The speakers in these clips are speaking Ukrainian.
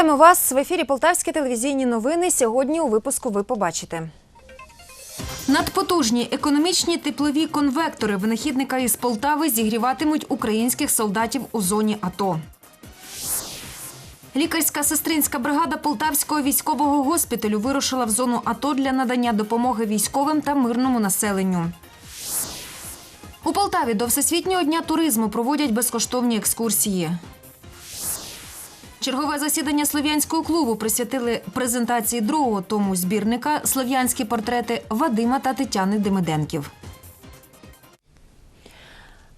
Вітаємо вас в ефірі Полтавські телевізійні новини. Сьогодні у випуску ви побачите. Надпотужні економічні теплові конвектори винахідника із Полтави зігріватимуть українських солдатів у зоні АТО. Лікарська сестринська бригада Полтавського військового госпіталю вирушила в зону АТО для надання допомоги військовим та мирному населенню. У Полтаві до Всесвітнього дня туризму проводять безкоштовні екскурсії. Чергове засідання слов'янського клубу присвятили презентації другого тому збірника Слов'янські портрети Вадима та Тетяни Демиденків.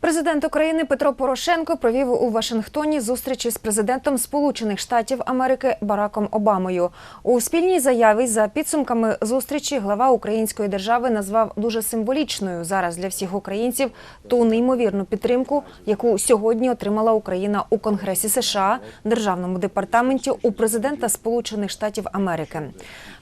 Президент України Петро Порошенко провів у Вашингтоні зустрічі з президентом Сполучених Штатів Америки Бараком Обамою. У спільній заяві за підсумками зустрічі глава української держави назвав дуже символічною зараз для всіх українців ту неймовірну підтримку, яку сьогодні отримала Україна у Конгресі США, Державному департаменті у президента Сполучених Штатів Америки.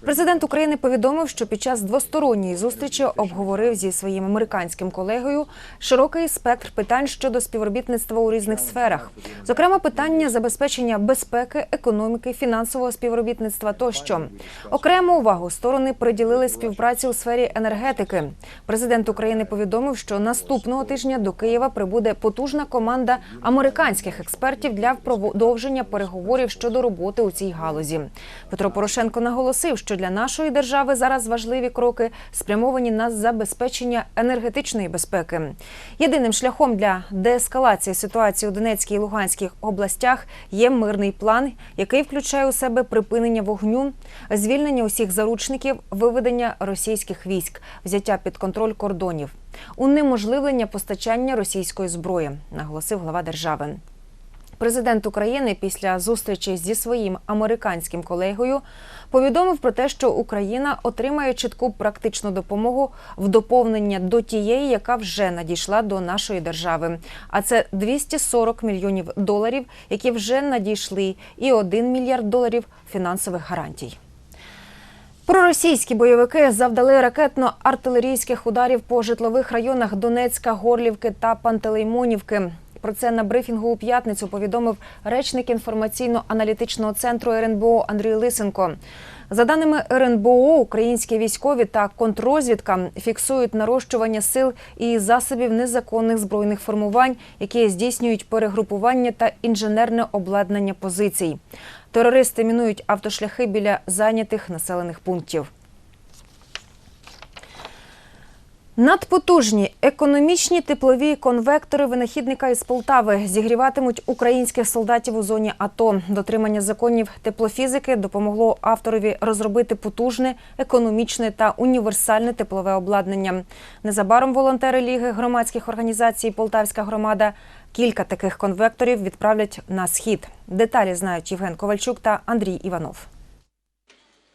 Президент України повідомив, що під час двосторонньої зустрічі обговорив зі своїм американським колегою широкий спектр питань щодо співробітництва у різних сферах, зокрема питання забезпечення безпеки, економіки, фінансового співробітництва тощо. Окрему увагу сторони приділили співпраці у сфері енергетики. Президент України повідомив, що наступного тижня до Києва прибуде потужна команда американських експертів для продовження переговорів щодо роботи у цій галузі. Петро Порошенко наголосив, що для нашої держави зараз важливі кроки спрямовані на забезпечення енергетичної безпеки. Єдиним шляхом для деескалації ситуації у Донецькій і Луганській областях є мирний план, який включає у себе припинення вогню, звільнення усіх заручників, виведення російських військ, взяття під контроль кордонів, унеможливлення постачання російської зброї, наголосив глава держави. Президент України після зустрічі зі своїм американським колегою повідомив про те, що Україна отримає чітку практичну допомогу в доповнення до тієї, яка вже надійшла до нашої держави. А це 240 мільйонів доларів, які вже надійшли, і 1 мільярд доларів фінансових гарантій. Проросійські бойовики завдали ракетно-артилерійських ударів по житлових районах Донецька, Горлівки та Пантелеймонівки. Про це на брифінгу у п'ятницю повідомив речник інформаційно-аналітичного центру РНБО Андрій Лисенко. За даними РНБО, українські військові та контррозвідка фіксують нарощування сил і засобів незаконних збройних формувань, які здійснюють перегрупування та інженерне обладнання позицій. Терористи мінують автошляхи біля зайнятих населених пунктів. Надпотужні економічні теплові конвектори винахідника із Полтави зігріватимуть українських солдатів у зоні АТО. Дотримання законів теплофізики допомогло авторові розробити потужне, економічне та універсальне теплове обладнання. Незабаром волонтери Ліги громадських організацій Полтавська громада кілька таких конвекторів відправлять на схід. Деталі знають Євген Ковальчук та Андрій Іванов.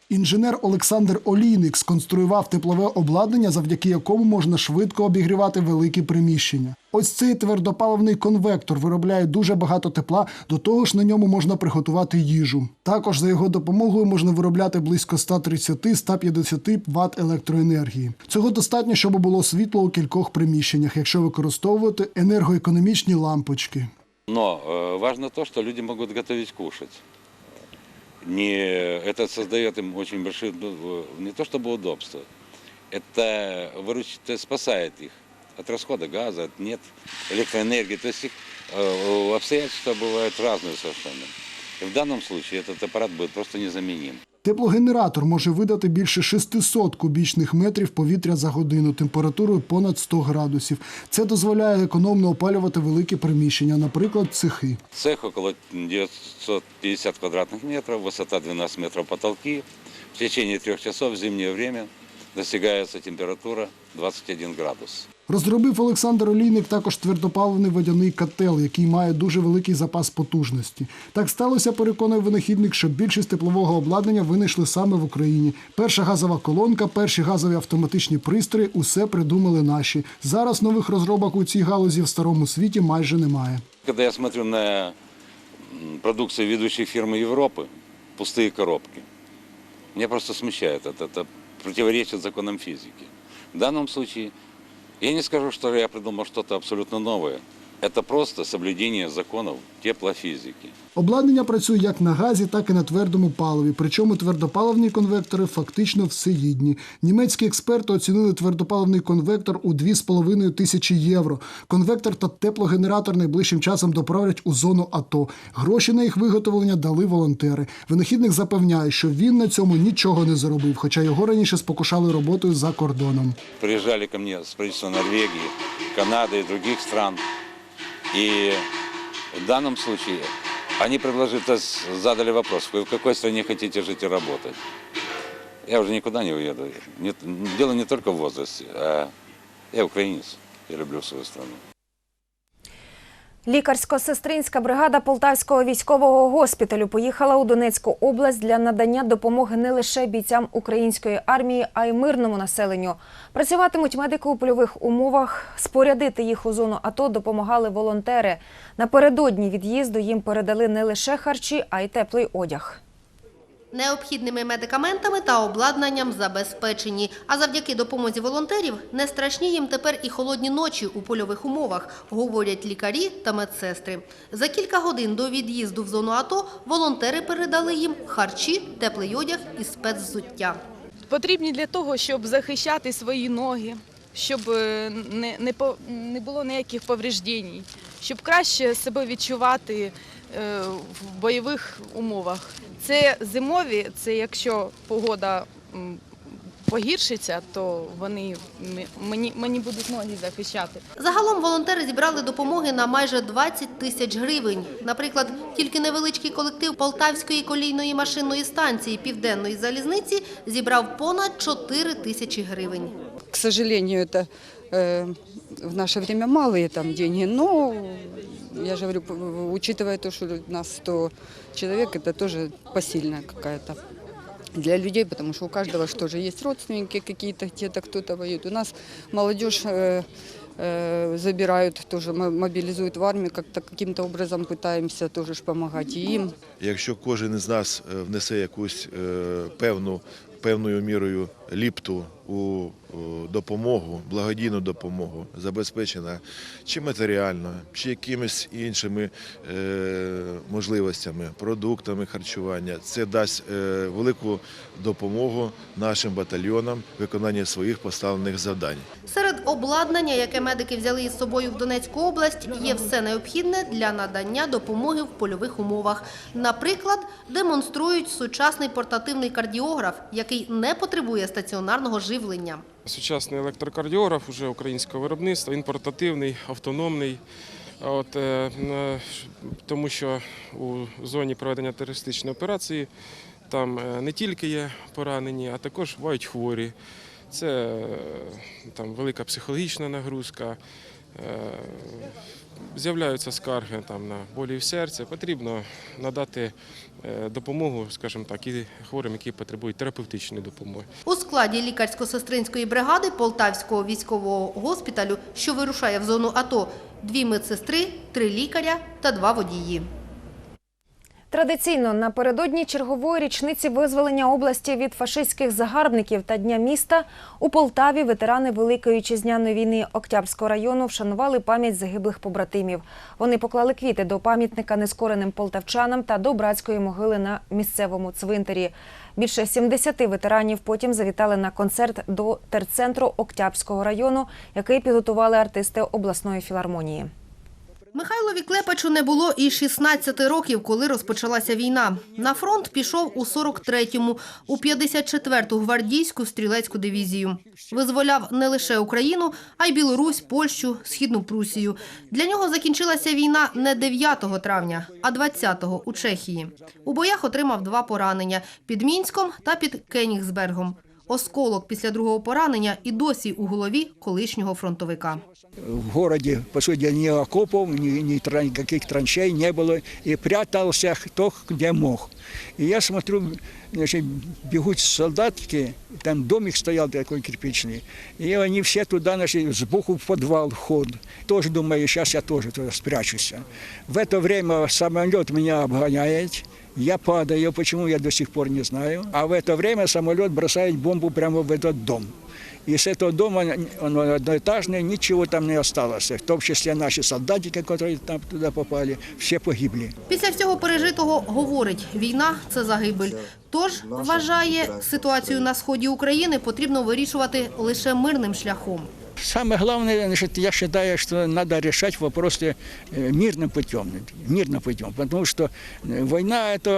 Інженер Олександр Олійник сконструював теплове обладнання, завдяки якому можна швидко обігрівати великі приміщення. Ось цей твердопаливний конвектор виробляє дуже багато тепла, до того ж на ньому можна приготувати їжу. Також за його допомогою можна виробляти близько 130-150 Вт електроенергії. Цього достатньо, щоб було світло у кількох приміщеннях, якщо використовувати енергоекономічні лампочки. Но э, важно то, что люди могут готовить кушать Не, это создает им очень большие, ну, э, не то чтобы удобства, это, выручит, это спасает их от расхода газа, от нет электроэнергии. То есть их э, обстоятельства бывают разные совершенно. И в данном случае этот аппарат будет просто незаменим. Теплогенератор може видати більше 600 кубічних метрів повітря за годину температурою понад 100 градусів. Це дозволяє економно опалювати великі приміщення, наприклад, цехи. Цех около 950 квадратных метров, высота 12 метров потолки. В течение трех часов в зимнее время достигается температура 21 градус. Розробив Олександр Олійник також твердопаливний водяний котел, який має дуже великий запас потужності. Так сталося, переконує винахідник, що більшість теплового обладнання винайшли саме в Україні. Перша газова колонка, перші газові автоматичні пристрої усе придумали наші. Зараз нових розробок у цій галузі в старому світі майже немає. Когда я смотрю на м, продукцию ведущих фирм Европы, пустые коробки, меня просто смущает это. Это противоречит законам физики. В данном случае я не скажу, что я придумал что-то абсолютно новое, Это просто соблюдение законов теплофизики. Обладнання працює як на газі, так і на твердому паливі. Причому твердопаливні конвектори фактично всеїдні. Німецькі експерти оцінили твердопаливний конвектор у 2,5 тисячі євро. Конвектор та теплогенератор найближчим часом доправлять у зону АТО. Гроші на їх виготовлення дали волонтери. Винахідник запевняє, що він на цьому нічого не заробив, хоча його раніше спокушали роботою за кордоном. Приезжали ко мне с правительства Норвегии, Канады и других стран. И в данном случае они предложили, задали вопрос, вы в какой стране хотите жить и работать? Я уже никуда не уеду. Нет, дело не только в возрасте, а я украинец. Я люблю свою страну. Лікарсько-сестринська бригада Полтавського військового госпіталю поїхала у Донецьку область для надання допомоги не лише бійцям української армії, а й мирному населенню. Працюватимуть медики у польових умовах. Спорядити їх у зону АТО допомагали волонтери. Напередодні від'їзду їм передали не лише харчі, а й теплий одяг. Необхідними медикаментами та обладнанням забезпечені. А завдяки допомозі волонтерів не страшні їм тепер і холодні ночі у польових умовах, говорять лікарі та медсестри. За кілька годин до від'їзду в зону АТО волонтери передали їм харчі, теплий одяг і спецвзуття. потрібні для того, щоб захищати свої ноги, щоб е, не, було ніяких повреждень, щоб краще себе відчувати в бойових умовах. Це зимові, це якщо погода м, погіршиться, то вони м- мені, мені будуть ноги захищати. Загалом волонтери зібрали допомоги на майже 20 тисяч гривень. Наприклад, тільки невеличкий колектив Полтавської колійної машинної станції Південної залізниці зібрав понад 4 тисячі гривень. К сожалению, это э, в наше время малые там деньги, но я же говорю, п- учитывая то, что нас 100 человек, это тоже посильная какая-то для людей, потому что у каждого что же есть родственники какие-то, где-то кто-то воюет. У нас молодежь э, э, забирают, тоже мо- мобилизуют в армию, как-то каким-то образом пытаемся тоже ж помогать и им. Якщо кожен із нас е, внесе якусь е, певну, певною мірою ліпту у допомогу, благодійну допомогу, забезпечена чи матеріально, чи якимись іншими е, можливостями, продуктами харчування, це дасть е, велику допомогу нашим батальйонам в виконанні своїх поставлених завдань. Серед обладнання, яке медики взяли із собою в Донецьку область, є все необхідне для надання допомоги в польових умовах. Наприклад, демонструють сучасний портативний кардіограф, який не потребує стаціонарного живлення. Сучасний електрокардіограф уже українського виробництва, він портативний, автономний. От, е, тому що у зоні проведення терористичної операції там е, не тільки є поранені, а також бувають хворі. Це е, там, велика психологічна нагрузка, е, з'являються скарги там, на болі в серці. Потрібно надати е, допомогу, скажімо так, і хворим, які потребують терапевтичної допомоги. У складі лікарсько-сестринської бригади Полтавського військового госпіталю, що вирушає в зону АТО, дві медсестри, три лікаря та два водії. Традиційно напередодні чергової річниці визволення області від фашистських загарбників та Дня міста у Полтаві ветерани Великої вітчизняної війни Октябрського району вшанували пам'ять загиблих побратимів. Вони поклали квіти до пам'ятника нескореним полтавчанам та до братської могили на місцевому цвинтарі. Більше 70 ветеранів потім завітали на концерт до терцентру Октябрського району, який підготували артисти обласної філармонії. Михайлові Клепачу не було і 16 років, коли розпочалася війна. На фронт пішов у 43-му, у 54-ту гвардійську стрілецьку дивізію. Визволяв не лише Україну, а й Білорусь, Польщу, Східну Прусію. Для нього закінчилася війна не 9 травня, а 20-го у Чехії. У боях отримав два поранення – під Мінськом та під Кенігсбергом. Осколок після другого поранення і досі у голові колишнього фронтовика. в місті, по суті, ні окопов, ні, ні тран- траншей не було. І прятався хто де мог. І я смотрю, бігуть солдатки, там домик стоял такой кирпичный, и они все туда, значит, сбоку в подвал вход. Тоже думаю, сейчас я тоже туда спрячусь. В это время самолет меня обгоняет, я падаю, почему я до сих пор не знаю. А в это время самолет бросает бомбу прямо в этот дом. И с этого дома, он одноэтажный, ничего там не осталось. В том числе наши солдатики, которые там туда попали, все погибли. Після всього пережитого говорить, війна – це загибель. Тож, вважає, ситуацію на сході України потрібно вирішувати лише мирним шляхом. Самое главное, значит, я считаю, что надо решать вопросы э, мирным путем. Мирным путем. Потому что э, война это,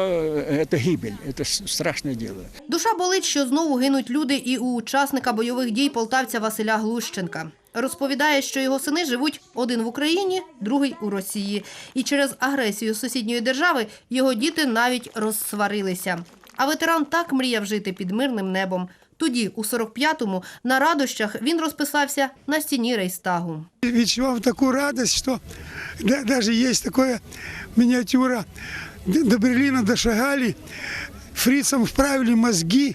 это гибель, это с- страшное дело. Душа болить, що знову гинуть люди і у учасника бойових дій полтавця Василя Глущенка. Розповідає, що його сини живуть один в Україні, другий у Росії. І через агресію сусідньої держави його діти навіть розсварилися. А ветеран так мріяв жити під мирним небом. Тоді, у 45-му, на радощах він розписався на стіні Рейстагу. відчував таку радість, що навіть є така мініатюра. До Берліна дошагали, фрицам вправили мозги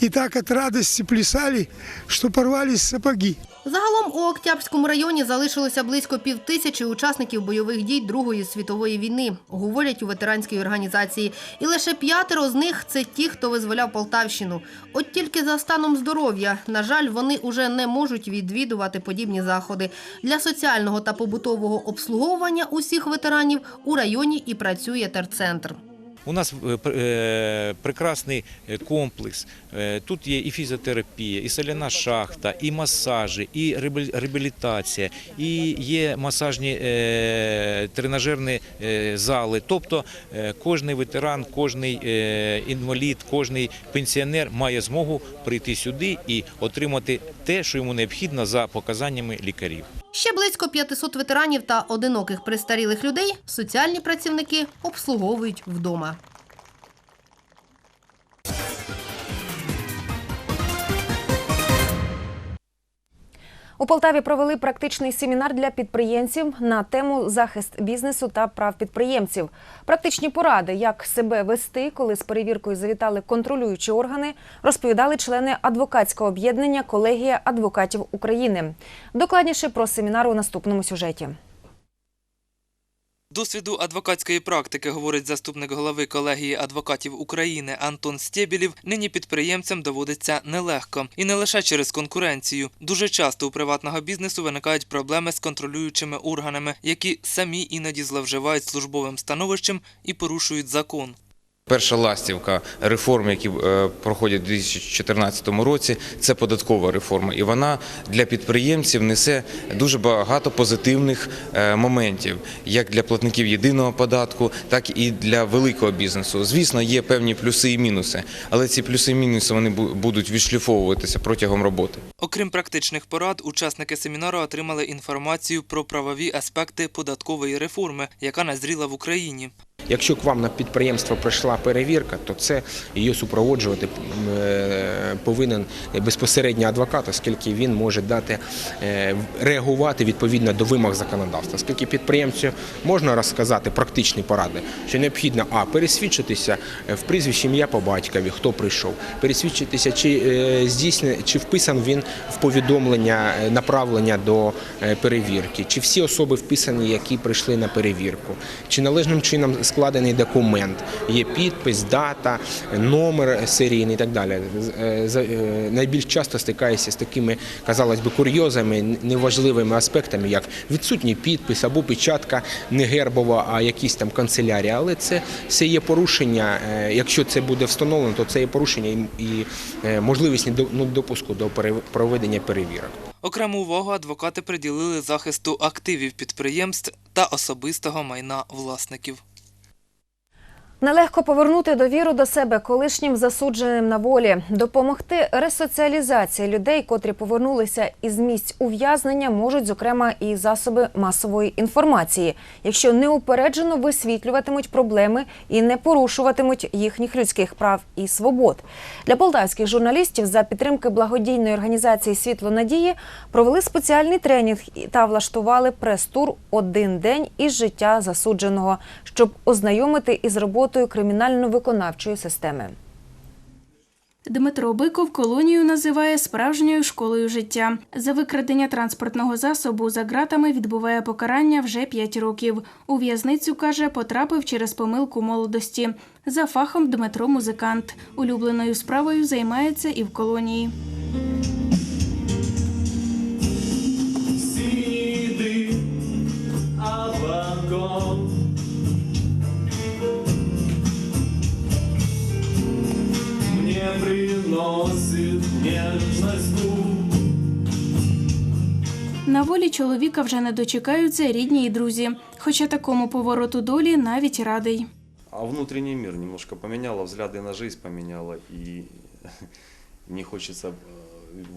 і так від радості плясали, що порвались сапоги. Загалом у Октябрському районі залишилося близько півтисячі учасників бойових дій Другої світової війни, говорять у ветеранській організації. І лише п'ятеро з них це ті, хто визволяв Полтавщину. От тільки за станом здоров'я, на жаль, вони уже не можуть відвідувати подібні заходи. Для соціального та побутового обслуговування усіх ветеранів у районі і працює терцентр. У нас е, е, прекрасний е, комплекс. Тут є і фізіотерапія, і соляна шахта, і масажі, і реабілі- реабілітація, і є масажні тренажерні зали. Тобто кожний ветеран, кожний інвалід, кожний пенсіонер має змогу прийти сюди і отримати те, що йому необхідно за показаннями лікарів. Ще близько 500 ветеранів та одиноких престарілих людей соціальні працівники обслуговують вдома. У Полтаві провели практичний семінар для підприємців на тему захист бізнесу та прав підприємців. Практичні поради, як себе вести, коли з перевіркою завітали контролюючі органи, розповідали члени адвокатського об'єднання Колегія адвокатів України. Докладніше про семінар у наступному сюжеті. Досвіду адвокатської практики, говорить заступник голови колегії адвокатів України Антон Стєбілів, нині підприємцям доводиться нелегко. І не лише через конкуренцію. Дуже часто у приватного бізнесу виникають проблеми з контролюючими органами, які самі іноді зловживають службовим становищем і порушують закон. Перша ластівка реформ, які е, проходять у 2014 році, це податкова реформа, і вона для підприємців несе дуже багато позитивних е, моментів, як для платників єдиного податку, так і для великого бізнесу. Звісно, є певні плюси і мінуси, але ці плюси і мінуси вони бу- будуть відшліфовуватися протягом роботи. Окрім практичних порад, учасники семінару отримали інформацію про правові аспекти податкової реформи, яка назріла в Україні. Якщо к вам на підприємство прийшла перевірка, то це її супроводжувати е, повинен безпосередньо адвокат, оскільки він може дати е, реагувати відповідно до вимог законодавства. Оскільки підприємцю можна розказати практичні поради, що необхідно а пересвідчитися в прізвищі ім'я по батькові, хто прийшов, пересвідчитися, чи е, чи вписан він в повідомлення е, направлення до е, перевірки, чи всі особи вписані, які прийшли на перевірку, чи належним чином складений документ, є підпис, дата, номер серійний і так далі. Е, е, Найбільш часто стикаюся з такими, казалось би, курйозами, неважливими аспектами, як відсутній підпис або печатка не гербова, а якісь там канцелярія. Але це все є порушення. Е, Якщо це буде встановлено, то це є порушення і- можливість ну, допуску до проведення перевірок. Окрему увагу адвокати приділили захисту активів підприємств та особистого майна власників. Нелегко повернути довіру до себе колишнім засудженим на волі, допомогти ресоціалізації людей, котрі повернулися із місць ув'язнення, можуть зокрема і засоби масової інформації, якщо неупереджено висвітлюватимуть проблеми і не порушуватимуть їхніх людських прав і свобод. Для полтавських журналістів за підтримки благодійної організації Світло надії провели спеціальний тренінг та влаштували прес-тур один день із життя засудженого, щоб ознайомити із роботою кримінально-виконавчої системи. Дмитро Биков колонію називає справжньою школою життя. За викрадення транспортного засобу за ґратами відбуває покарання вже 5 років. У в'язницю каже, потрапив через помилку молодості. За фахом Дмитро музикант. Улюбленою справою займається і в колонії. приносит нежность дух. На волі чоловіка вже не дочекаються рідні і друзі, хоча такому повороту долі навіть радий. А внутренний мир немножко поміняла, взгляди на жизнь поміняла і не хочеться е,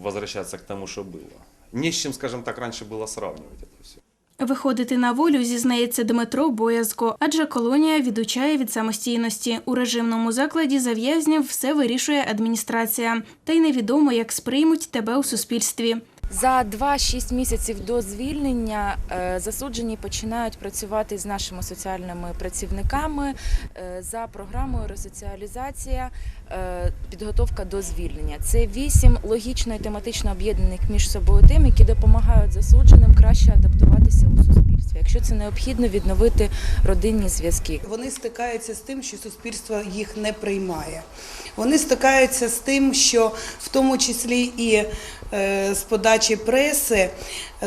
возвращатися к тому, що було. Не з чим, скажімо так, раніше було сравнивать это все. Виходити на волю зізнається Дмитро боязко, адже колонія відучає від самостійності. У режимному закладі за в'язнів все вирішує адміністрація, та й невідомо, як сприймуть тебе у суспільстві. За 2-6 місяців до звільнення е, засуджені починають працювати з нашими соціальними працівниками е, за програмою ресоціалізація, е, підготовка до звільнення. Це вісім логічно і тематично об'єднаних між собою тем, які допомагають засудженим краще адаптуватися у суспільстві, якщо це необхідно відновити родинні зв'язки. Вони стикаються з тим, що суспільство їх не приймає. Вони стикаються з тим, що в тому числі і з подачі преси е,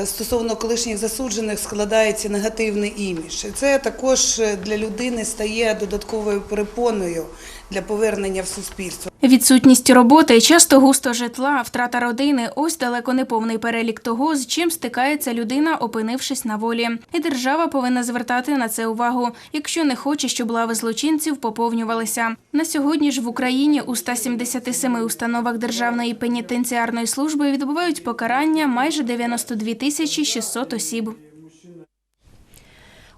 стосовно колишніх засуджених складається негативний імідж. Це також е, для людини стає додатковою перепоною для повернення в суспільство. Відсутність роботи, часто густо житла, втрата родини ось далеко не повний перелік того, з чим стикається людина, опинившись на волі. І держава повинна звертати на це увагу, якщо не хоче, щоб лави злочинців поповнювалися. На сьогодні ж в Україні у 177 установах Державної пенітенціарної служби відбувають покарання майже 92 тисячі 600 осіб.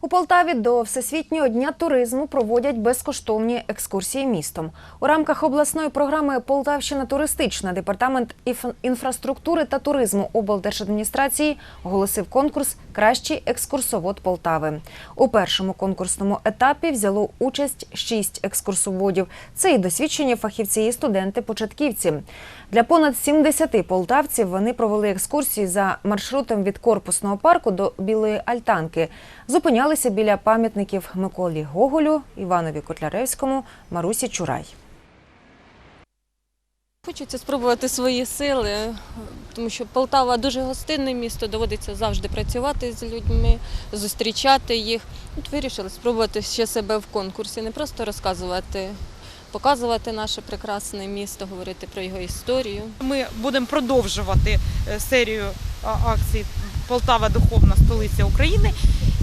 У Полтаві до Всесвітнього дня туризму проводять безкоштовні екскурсії містом. У рамках обласної програми Полтавщина туристична департамент інфраструктури та туризму облдержадміністрації оголосив конкурс Кращий екскурсовод Полтави. У першому конкурсному етапі взяло участь шість екскурсоводів. Це і досвідчені фахівці, і студенти-початківці. Для понад 70 полтавців вони провели екскурсії за маршрутом від корпусного парку до Білої Альтанки. Зупинялися біля пам'ятників Миколі Гоголю, Іванові Котляревському, Марусі Чурай. Хочеться спробувати свої сили, тому що Полтава дуже гостинне місто, доводиться завжди працювати з людьми, зустрічати їх. От вирішили спробувати ще себе в конкурсі, не просто розказувати, показувати наше прекрасне місто, говорити про його історію. Ми будемо продовжувати е, серію акцій Полтава Духовна столиця України.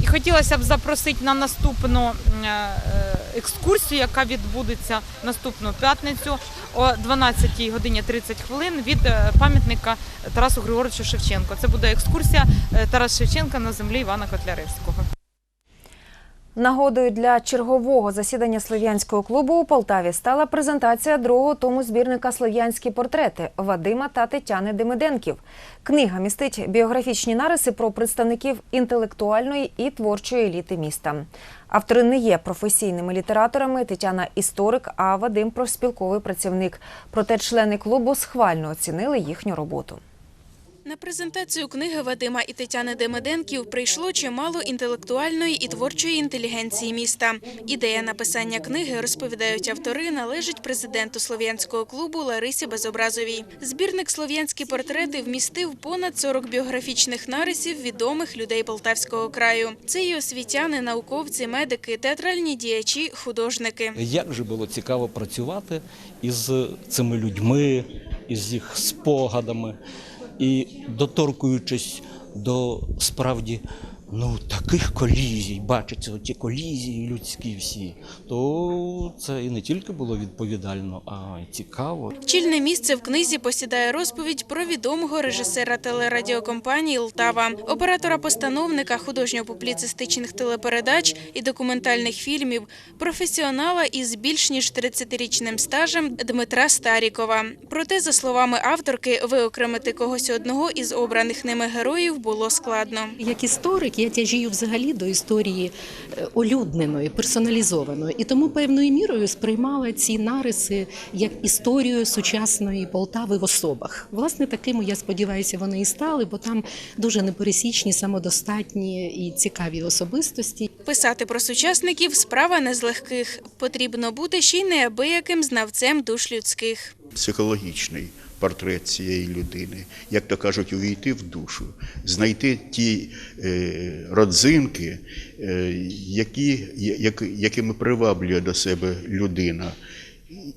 І хотілося б запросити на наступну е, е, екскурсію, яка відбудеться наступну п'ятницю о 12 годині 30 хвилин від пам'ятника Тарасу Григоровичу Шевченко. Це буде екскурсія Тарас Шевченка на землі Івана Котляревського. Нагодою для чергового засідання слов'янського клубу у Полтаві стала презентація другого тому збірника Слов'янські портрети Вадима та Тетяни Демиденків. Книга містить біографічні нариси про представників інтелектуальної і творчої еліти міста. Автори не є професійними літераторами. Тетяна історик, а Вадим профспілковий працівник. Проте члени клубу схвально оцінили їхню роботу. На презентацію книги Вадима і Тетяни Демиденків прийшло чимало інтелектуальної і творчої інтелігенції міста. Ідея написання книги, розповідають автори, належить президенту слов'янського клубу Ларисі Безобразовій. Збірник «Слов'янські портрети» вмістив понад 40 біографічних нарисів відомих людей Полтавського краю. Це і освітяни, науковці, медики, театральні діячі, художники. Як же було цікаво працювати із цими людьми, із їх спогадами і доторкуючись до справді ну, таких колізій, бачиться ті колізії людські всі, то це і не тільки було відповідально, а й цікаво. Чільне місце в книзі посідає розповідь про відомого режисера телерадіокомпанії «Лтава», оператора-постановника художньо-публіцистичних телепередач і документальних фільмів, професіонала із більш ніж 30-річним стажем Дмитра Старікова. Проте, за словами авторки, виокремити когось одного із обраних ними героїв було складно. Як історик я тяжію взагалі до історії е, олюдненої, персоналізованої, і тому певною мірою сприймала ці нариси як історію сучасної Полтави в особах. Власне, такими я сподіваюся, вони і стали, бо там дуже непересічні, самодостатні і цікаві особистості. Писати про сучасників справа не з легких. Потрібно бути ще й неабияким знавцем душ людських. психологічний портрет цієї людини, як то кажуть, увійти в душу, знайти ті е, родзинки, е, які, як, якими приваблює до себе людина.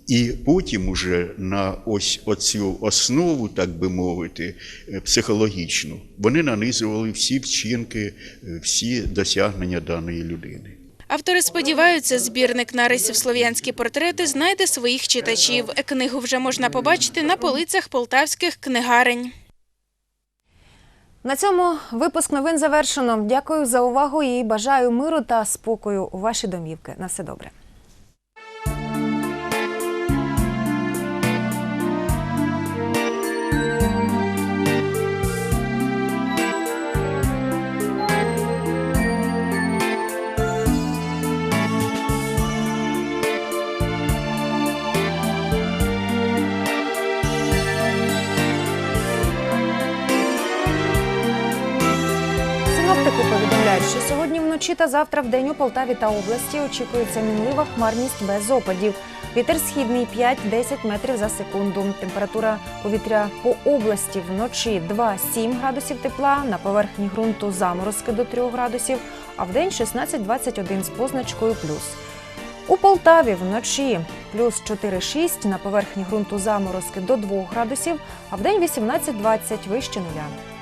І потім уже на ось оцю основу, так би мовити, е, психологічну, вони нанизували всі вчинки, всі досягнення даної людини. Автори сподіваються, збірник нарисів слов'янські портрети знайде своїх читачів. Книгу вже можна побачити на полицях полтавських книгарень. На цьому випуск новин завершено. Дякую за увагу і бажаю миру та спокою у ваші домівки. На все добре. Синоптики повідомляють, що сьогодні вночі та завтра в день у Полтаві та області очікується мінлива хмарність без опадів. Вітер східний 5-10 метрів за секунду. Температура повітря по області вночі 2-7 градусів тепла, на поверхні ґрунту заморозки до 3 градусів, а в день 16-21 з позначкою плюс. У Полтаві вночі плюс 4-6, на поверхні ґрунту заморозки до 2 градусів, а в день 18-20 вище нуля.